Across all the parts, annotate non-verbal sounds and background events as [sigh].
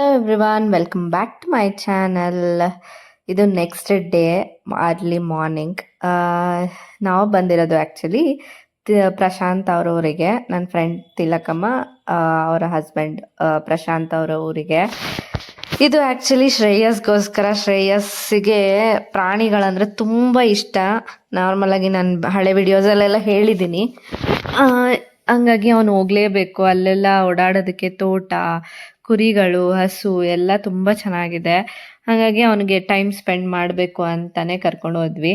Hello everyone welcome back to my channel ಇದು next day early morning ನಾವು ಬಂದಿರೋದು actually Prashant ಅವ್ರ ಊರಿಗೆ ನನ್ನ ಫ್ರೆಂಡ್ ತಿಲಕಮ್ಮ ಅವರ ಹಸ್ಬೆಂಡ್ ಪ್ರಶಾಂತ್ ಅವರ ಊರಿಗೆ ಇದು ಆ್ಯಕ್ಚುಲಿ ಶ್ರೇಯಸ್ಗೋಸ್ಕರ, ಶ್ರೇಯಸ್ಸಿಗೆ ಪ್ರಾಣಿಗಳಂದರೆ ತುಂಬ ಇಷ್ಟ. ನಾರ್ಮಲಾಗಿ ನಾನು ಹಳೆ ವಿಡಿಯೋಸಲ್ಲೆಲ್ಲ ಹೇಳಿದ್ದೀನಿ ಹಂಗಾಗಿ ಅವನು ಹೋಗಲೇಬೇಕು, ಅಲ್ಲೆಲ್ಲ ಓಡಾಡೋದಕ್ಕೆ ತೋಟ ಕುರಿಗಳು, ಹಸು ಎಲ್ಲ ತುಂಬ ಚೆನ್ನಾಗಿದೆ. ಹಾಗಾಗಿ ಅವನಿಗೆ ಟೈಮ್ ಸ್ಪೆಂಡ್ ಮಾಡಬೇಕು ಅಂತಲೇ ಕರ್ಕೊಂಡು ಹೋದ್ವಿ.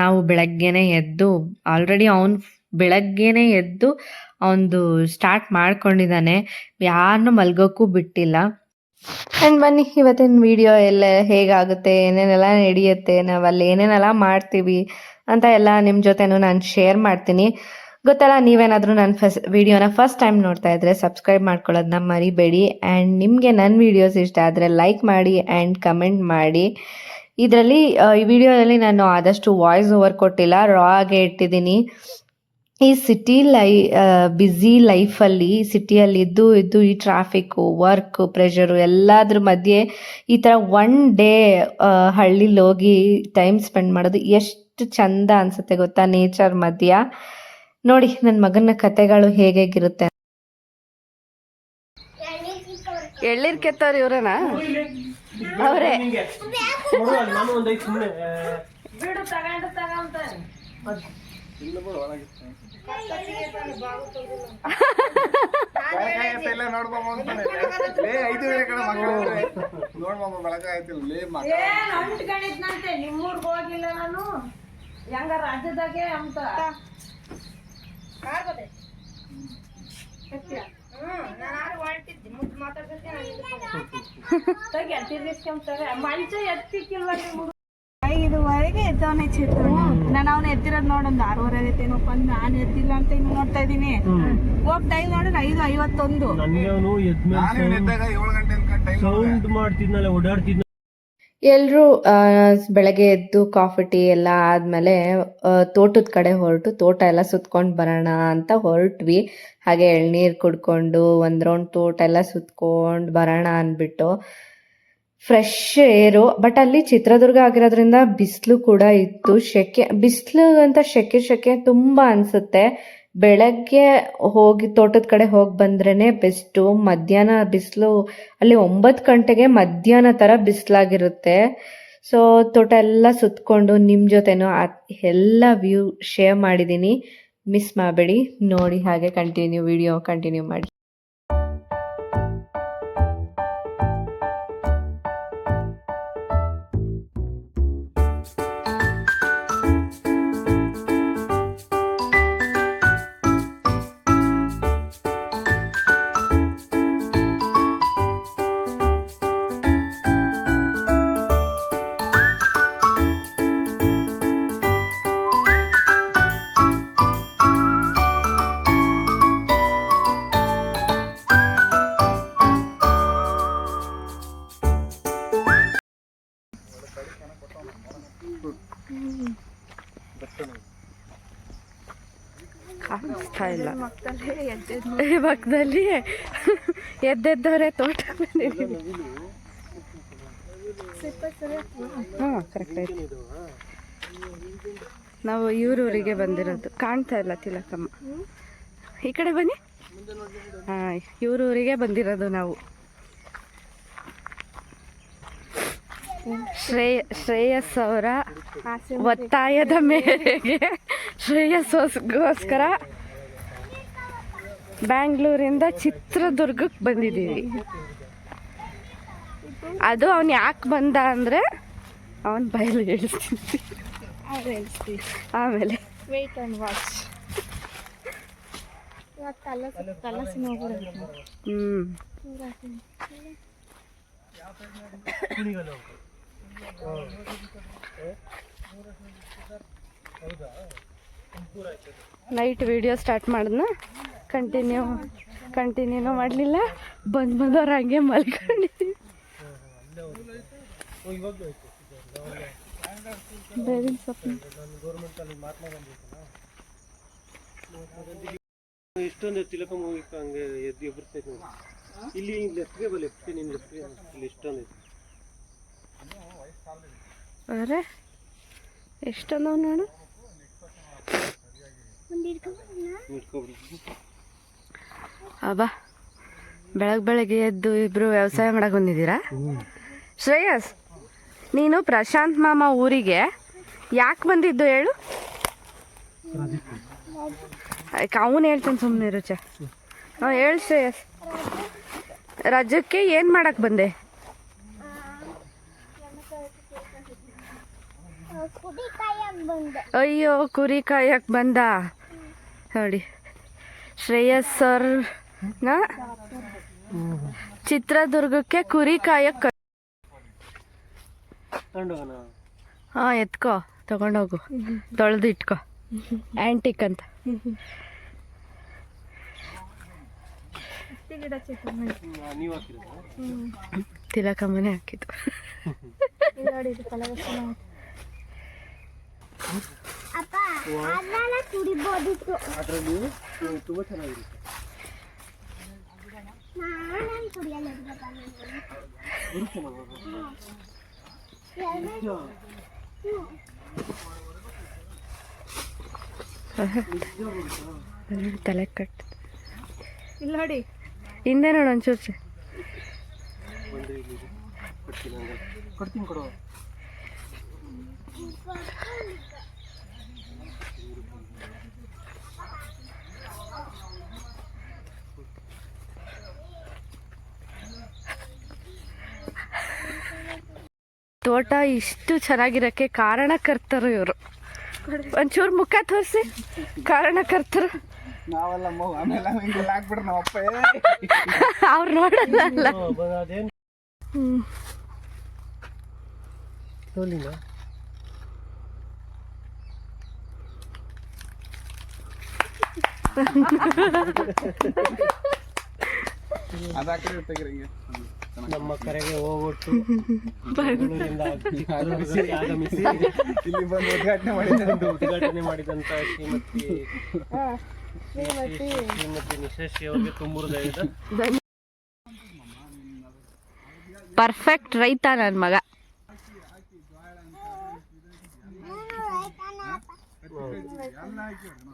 ನಾವು ಬೆಳಗ್ಗೆನೇ ಎದ್ದು ಆಲ್ರೆಡಿ ಅವನು ಬೆಳಗ್ಗೆನೇ ಎದ್ದು ಅವನದು ಸ್ಟಾರ್ಟ್ ಮಾಡ್ಕೊಂಡಿದ್ದಾನೆ. ಯಾರನ್ನೂ ಮಲ್ಗೋಕ್ಕೂ ಬಿಟ್ಟಿಲ್ಲ. ಆ್ಯಂಡ್ ಬನ್ನಿ, ಇವತ್ತಿನ ವಿಡಿಯೋ ಎಲ್ಲ ಹೇಗಾಗುತ್ತೆ, ಏನೇನೆಲ್ಲ ನಡೆಯುತ್ತೆ, ನಾವಲ್ಲಿ ಏನೇನೆಲ್ಲ ಮಾಡ್ತೀವಿ ಅಂತ ಎಲ್ಲ ನಿಮ್ಮ ಜೊತೆನೂ ನಾನು ಶೇರ್ ಮಾಡ್ತೀನಿ. ಗೊತ್ತಲ್ಲ, ನೀವೇನಾದರೂ ನನ್ನ ಫಸ್ಟ್ ವಿಡಿಯೋನ ಫಸ್ಟ್ ಟೈಮ್ ನೋಡ್ತಾ ಇದ್ರೆ ಸಬ್ಸ್ಕ್ರೈಬ್ ಮಾಡ್ಕೊಳ್ಳೋದನ್ನ ಮರಿಬೇಡಿ. ಆ್ಯಂಡ್ ನಿಮಗೆ ನನ್ನ ವಿಡಿಯೋಸ್ ಇಷ್ಟ ಆದರೆ ಲೈಕ್ ಮಾಡಿ ಆ್ಯಂಡ್ ಕಮೆಂಟ್ ಮಾಡಿ. ಇದರಲ್ಲಿ ಈ ವಿಡಿಯೋದಲ್ಲಿ ನಾನು ಆದಷ್ಟು ವಾಯ್ಸ್ ಓವರ್ ಕೊಟ್ಟಿಲ್ಲ ರಾ ಆಗೇ ಇಟ್ಟಿದ್ದೀನಿ. ಈ ಸಿಟಿ ಲೈ ಬ್ಯುಸಿ ಲೈಫಲ್ಲಿ ಸಿಟಿಯಲ್ಲಿ ಇದ್ದು ಇದ್ದು ಈ ಟ್ರಾಫಿಕ್ಕು ವರ್ಕ್ ಪ್ರೆಷರು ಎಲ್ಲದ್ರ ಮಧ್ಯೆ ಈ ಥರ ಒನ್ ಡೇ ಹಳ್ಳಿಲಿ ಹೋಗಿ ಟೈಮ್ ಸ್ಪೆಂಡ್ ಮಾಡೋದು ಎಷ್ಟು ಚಂದ ಅನ್ಸುತ್ತೆ ಗೊತ್ತಾ? ನೇಚರ್ ಮಧ್ಯ. ನೋಡಿ ನನ್ನ ಮಗನ ಕತೆಗಳು ಹೇಗಿರುತ್ತೆ ಎಳ್ಳೀರ್ ಕೆತ್ತವ್ರ ಇವ್ರನ? ಅವರೇ. ಹೋಗಿಲ್ಲ ನಾನು. ಹೆಂಗ ರಾಜ್ಯದಾಗೆ ಅಂತ. ಎತ್ತಿಕ್ಕಿಲ್ವ ಐದುವರೆಗೆ ಎದ್ದವನೇ ಚಿತ್ರ ನಾನು ಅವ್ನ ಎತ್ತಿರೋದ್ ನೋಡೊಂದು ಆರೂವರೆ ಆಗೈತೇನಪ್ಪ ಅಂದ್ ನಾನು ಎತ್ತಿಲ್ಲ ಅಂತ ಇನ್ನು ನೋಡ್ತಾ ಇದೀನಿ ಹೋಗ್ ಟೈಮ್ ನೋಡಿದ್ರೆ ಐದು ಐವತ್ತೊಂದು. ಸೌಂಡ್ ಮಾಡ್ತಿದ್ನಲ್ಲ ಓಡಾಡ್ತಿದ್ನ ಎಲ್ಲರೂ ಬೆಳಗ್ಗೆ ಎದ್ದು ಕಾಫಿ ಟೀ ಎಲ್ಲ ಆದಮೇಲೆ ತೋಟದ ಕಡೆ ಹೊರಟು, ತೋಟ ಎಲ್ಲ ಸುತ್ಕೊಂಡು ಬರೋಣ ಅಂತ ಹೊರಟ್ವಿ. ಹಾಗೆ ಎಳ್ನೀರು ಕುಡ್ಕೊಂಡು, ಒಂದು ರೌಂಡ್ ತೋಟ ಎಲ್ಲ ಸುತ್ಕೊಂಡು ಬರೋಣ ಅಂದ್ಬಿಟ್ಟು ಫ್ರೆಶ್ ಏರು. ಬಟ್ ಅಲ್ಲಿ ಚಿತ್ರದುರ್ಗ ಆಗಿರೋದ್ರಿಂದ ಬಿಸಿಲು ಕೂಡ ಇತ್ತು, ಶೆಕೆ, ಬಿಸಿಲು ಅಂತ ಶೆಕೆ ಶೆಕೆ ತುಂಬ ಅನಿಸುತ್ತೆ. ಬೆಳಗ್ಗೆ ಹೋಗಿ ತೋಟದ ಕಡೆ ಹೋಗಿ ಬಂದ್ರೇ ಬೆಸ್ಟು ಮಧ್ಯಾಹ್ನ ಬಿಸಿಲು ಅಲ್ಲಿ ಒಂಬತ್ತು ಗಂಟೆಗೆ ಮಧ್ಯಾಹ್ನ ಥರ ಬಿಸಿಲಾಗಿರುತ್ತೆ. ಸೊ ತೋಟ ಎಲ್ಲ ಸುತ್ತಕೊಂಡು ನಿಮ್ಮ ಜೊತೆನೂ ಆ ಎಲ್ಲ ವ್ಯೂ ಶೇರ್ ಮಾಡಿದ್ದೀನಿ ಮಿಸ್ ಮಾಡಬೇಡಿ ನೋಡಿ ಹಾಗೆ ಕಂಟಿನ್ಯೂ ವಿಡಿಯೋ ಕಂಟಿನ್ಯೂ ಮಾಡಿ. ಕಾಣಿಸ್ತಾ ಇಲ್ಲ. ಪಕ್ಕದಲ್ಲಿ [laughs] ಎದ್ದೆದ್ದವರೇ ತೋಟ ಹಾಂ ಕರೆಕ್ಟ್ ಆಯ್ತು. ನಾವು ಇವ್ರೂರಿಗೆ ಬಂದಿರೋದು. ಕಾಣ್ತಾ ಇಲ್ಲ ತಿಲಕಮ್ಮ. ಈ ಕಡೆ ಬನ್ನಿ. ಹಾಂ ಇವ್ರೂರಿಗೆ ಬಂದಿರೋದು ನಾವು. ಶ್ರೇಯ ಶ್ರೇಯಸ್ ಅವರ ಒತ್ತಾಯದ ಮೇರೆಗೆ ಶ್ರೇಯಸ್ಗೋಸ್ಕರ ಬ್ಯಾಂಗ್ಳೂರಿಂದ ಚಿತ್ರದುರ್ಗಕ್ಕೆ ಬಂದಿದ್ದೀವಿ. ಅದು ಅವನು ಯಾಕೆ ಬಂದ ಅಂದರೆ ಅವನ ಬಯಲು ಹೇಳ್ತೀನಿ. ಆಮೇಲೆ. Wait and watch hmm night video start ಮಾಡಿದ್ನ. Continue ಕಂಟಿನ್ಯೂನೂ ಮಾಡಲಿಲ್ಲ. ಬಂದು ಬಂದವ್ರು ಹಂಗೆ ಮಲ್ಕೊಂಡಿದ್ದೀವಿ ಬೇವಿನ ಸೊಪ್ಪು ಇಷ್ಟೊಂದು ತಿಲಕ ಮುಗಿಕ ಹಂಗೆ ಎದ್ದು ಎಬ್ಬರ್ತೈತೆ ಇಲ್ಲಿ ಲೆಫ್ಟ್ಗೆ ಬಾ ಲೆಫ್ಟ್ ನಿನ್ನ ಲೆಫ್ಟ್ಗೆ ಇಲ್ಲಿ ಇಷ್ಟೊಂದು ಅರೆ ಎಷ್ಟೊಂದವ್ ನೋಡು. ಅಬ್ಬಾ ಬೆಳಗ್ಗೆ ಬೆಳಗ್ಗೆ ಎದ್ದು ಇಬ್ರು ವ್ಯವಸಾಯ ಮಾಡಕ್ ಬಂದಿದ್ದೀರಾ? ಶ್ರೇಯಸ್ ನೀನು ಪ್ರಶಾಂತ್ ಮಾಮ ಊರಿಗೆ ಯಾಕೆ ಬಂದಿದ್ದು ಹೇಳು? ಅವನು ಹೇಳ್ತೀನಿ ಸುಮ್ಮನೆ ರುಚ ಹಾಂ ಹೇಳು ಶ್ರೇಯಸ್. ರಜಕ್ಕೆ ಏನು ಮಾಡಕ್ ಬಂದೆ? ಅಯ್ಯೋ ಕುರಿ ಕಾಯಕ್ಕೆ ಬಂದ? ನೋಡಿ. ಶ್ರೇಯಸ್ ಸರ್ನ ಚಿತ್ರದುರ್ಗಕ್ಕೆ ಕುರಿ ಕಾಯಕ್ ಹಾ ಎತ್ಕೋ ತಗೊಂಡೋಗು. ತೊಳೆದು ಇಟ್ಕೋ ಆಂಟಿಕ್ ಅಂತ ತಿಲಕ ಮನೆ ಹಾಕಿದ್ದು. ಅದರಲ್ಲಿ ತುಂಬ ಚೆನ್ನಾಗಿರುತ್ತೆ ತಲೆ ಕಟ್ ಇಲ್ಲ ನೋಡಿ ಹಿಂದೆ ನೋಡು ಒಂಚೂರು. ಕೊಡ್ತೀನಿ ಹಂಗಾರೆ. ತೋಟ ಇಷ್ಟು ಚೆನ್ನಾಗಿರಕ್ಕೆ ಕಾರಣಕರ್ತರು ಇವರು. ಒಂಚೂರು ಮುಖ ತೋರಿಸಿ. ಕಾರಣಕರ್ತರು. ಅವ್ರು ನೋಡಲ್ಲ. ಹ್ಮ್, ಬ- ನಮ್ಮ ಕರೆಗೆ ಹೋಗ್ಬಿಟ್ಟು ಆಗಮಿಸಿ ಆಗಮಿಸಿ ಇಲ್ಲಿ ಬಂದು ಉದ್ಘಾಟನೆ ಮಾಡಿದ ಉದ್ಘಾಟನೆ ಮಾಡಿದಂತ ಶ್ರೀಮತಿ ಶ್ರೀಮತಿ ನಿಶಾಶ್ರೀ ಅವರಿಗೆ ತುಂಬುರು ಪರ್ಫೆಕ್ಟ್ ರೈತ ನನ್ನ ಮಗ.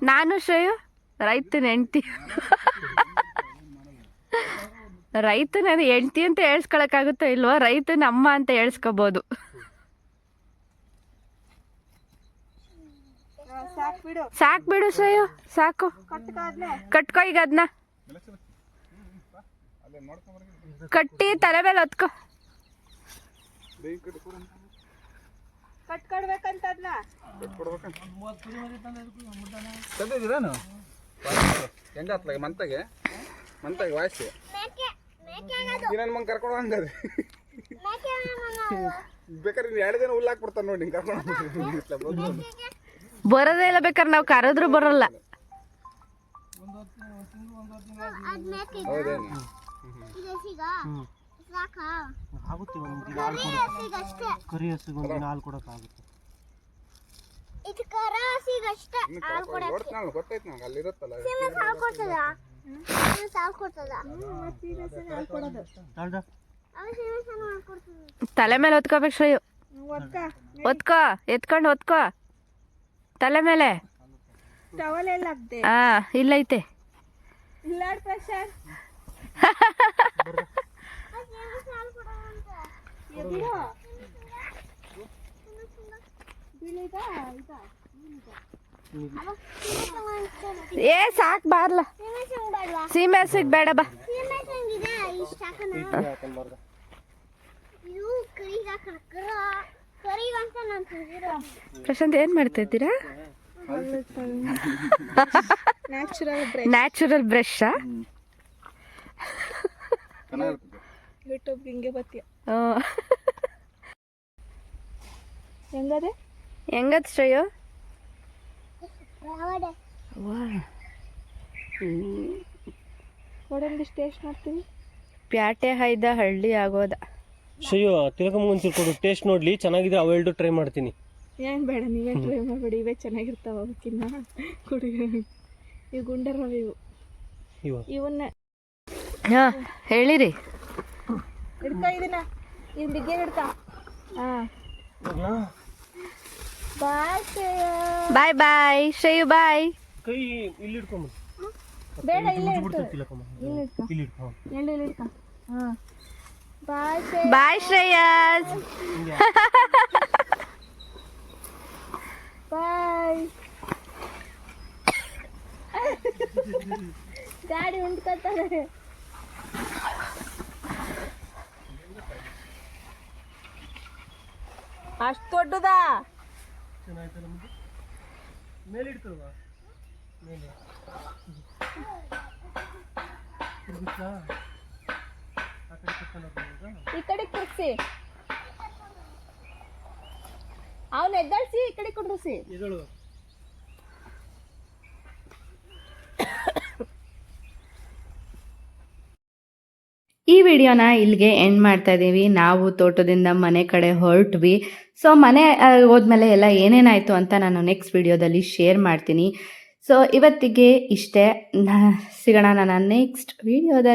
ನಾನು ಶ್ರೇಯು ರೈತನ ಹೆಂಡ್ತಿ. [laughs] ರೈತನ ಹೆಂಡ್ತಿ ಅಂತ ಹೇಳ್ಸ್ಕೊಳಕ್ಕಾಗುತ್ತೋ ಇಲ್ವೋ ರೈತನ ಅಮ್ಮ ಅಂತ ಹೇಳ್ಸ್ಕೊಬೋದು. ಸಾಕು ಬಿಡು. ಸಾಕು ಬಿಡು ಶ್ರೇಯು ಸಾಕು. ಕಟ್ಕೋ ಈಗ ಅದನ್ನ ಕಟ್ಟಿ ತಲೆ ಮೇಲೆ ಹೊತ್ಕೋ. ಕಟ್ಕೊಡ್ಬೇಕಂತ ಅದನ್ನ ತಂದಿದ್ದೀರಾನು ಹೆಂಗ ಹತ್ಲಾಗ ಮಂತಾಗೆ? ಮಂತಾಗೆ ವಾಯ್ಸಿ. ಇನ್ನೊಂದು ಮಂಗ್ ಕರ್ಕೊಂಡು ಹಂಗದೆ ಬೇಕಾದ್ರೆ ನೀನು ಎರಡು ದಿನ ಉಲ್ಲಾಕ್ ಹಾಕ್ಬಿಡ್ತಾನೆ ನೋಡಿ ಹಿಂಗೆ ಕರ್ಕೊಂಡು [laughs] ಬರೋದೇ ಇಲ್ಲ ಬೇಕಾದ್ರೆ ನಾವು ಕರೆದ್ರು ಬರೋಲ್ಲ. ಹೌದೇನು? ಆಗುತ್ತೆ ಒಂದು ದಿನ ಹಾಲು ಕೊಡಕ್ಕೆ ಕರಿ ಹಸುಗೆ ಒಂದು ದಿನ ಹಾಲು ಕೊಡೋಕ್ಕಾಗುತ್ತೆ ಇನ್ನು ಕರ್ಕೊಂಡು ನೋಡ್ತಾನಲ್ಲ ಗೊತ್ತಾಯ್ತು ನಂಗೆ ಅಲ್ಲಿ ಇರುತ್ತಲ್ಲ ಅಲ್ದ ತಲೆ ಮೇಲೆ ಹೊತ್ಕೋಬೇಕು ಶ್ರೀ ಒತ್ಕೋ ಎತ್ಕೊಂಡು ಒತ್ಕೋ ತಲೆ ಮೇಲೆ. ಆ ಇಲ್ಲೈತೆ. ಏ ಸಾಕ್ ಬಾರ್ಲ. ಸೀಮೆ ಹಸಿಗ್ ಬೇಡ ಬಾ. ಪ್ರಶಾಂತ್ ಏನ್ ಮಾಡ್ತಾ ಇದ್ದೀರಾ? ನ್ಯಾಚುರಲ್ ಬ್ರಷ್ ಹೆಂಗದ? ಶ್ರೇಯು? ಕೊಡಂದಿಷ್ಟು ಟೇಸ್ಟ್ ಮಾಡ್ತೀನಿ. ಪ್ಯಾಟೆ ಹೈದ ಹಳ್ಳಿ ಆಗೋದ. ಶಯ್ಯೋ ತಿಳ್ಕೊಂಬ ಒಂಚೂರು ಕೊಡು ಟೇಸ್ಟ್ ನೋಡ್ಲಿ ಚೆನ್ನಾಗಿದೆ ಅವೆರಡು ಟ್ರೈ ಮಾಡ್ತೀನಿ. ಏನು ಬೇಡ ನೀವೇ ಟ್ರೈ ಮಾಡಬೇಡಿ ಇವೇ ಚೆನ್ನಾಗಿರ್ತಾವ ಅವಕ್ಕಿನ್ನ. ಕುಡಿ. ಇವು ಗುಂಡರವ ಇವು. ಇವ. ಇವನ್ನ ಹಾಂ ಹೇಳಿರಿ. ಹಿಡ್ಕ ಇದನ್ನ. ಇವ್ ಬಿಗ್ಗೆ ಹಿಡ್ಕ. ಹಾ. ಬಾಯ್ ಬಾಯ್ ಬಾಯ್. ಶ್ರೇಯು ಬಾಯ್. ಕೈ ಇಲ್ಲಿ ಇಟ್ಕೊಂಬ ಬೇಡ ಇಲ್ಲೇ ಇಡ್ತು ಇಲ್ಲಿ ಇಡ್ಕ ಇಲ್ಲಿ ಇಟ್ಕೊ ಎಳ್ಳು ಇಲ್ಲಿ ಇಡ್ಕ ಹಾ. ಬಾಯ್ ಶ್ರೇಯ ಬಾಯ್ ಶ್ರೇಯಸ್. ಬಾಯ್. ಗಾಡಿ ಉಂಟ್ಕೊತಾರೆ ಅಷ್ಟು ದೊಡ್ಡದಾ? ಮೇಲೆ ಇಡ್ಕೊಳ್ವಾ ಮೇಲೆ. ಈ ಕಡೆ ಕುರ್ಸಿ. ಅವನ್ ಎದ್ದಾಳ್ಸಿ ಈ ಕಡೆ ಕುಂಡ್ರಿಸಿ. ಈ ವಿಡಿಯೋನ ಇಲ್ಲಿಗೆ ಎಂಡ್ ಮಾಡ್ತಾ ಇದ್ದೀವಿ ನಾವು ತೋಟದಿಂದ ಮನೆ ಕಡೆ ಹೊರಟ್ವಿ. ಸೊ ಮನೆ ಹೋದ್ಮೇಲೆ ಎಲ್ಲ ಏನೇನಾಯಿತು ಅಂತ ನಾನು ನೆಕ್ಸ್ಟ್ ವಿಡಿಯೋದಲ್ಲಿ ಶೇರ್ ಮಾಡ್ತೀನಿ. ಸೊ ಇವತ್ತಿಗೆ ಇಷ್ಟೇ. ಸಿಗೋಣ ನನ್ನ ನೆಕ್ಸ್ಟ್ ವಿಡಿಯೋದಲ್ಲಿ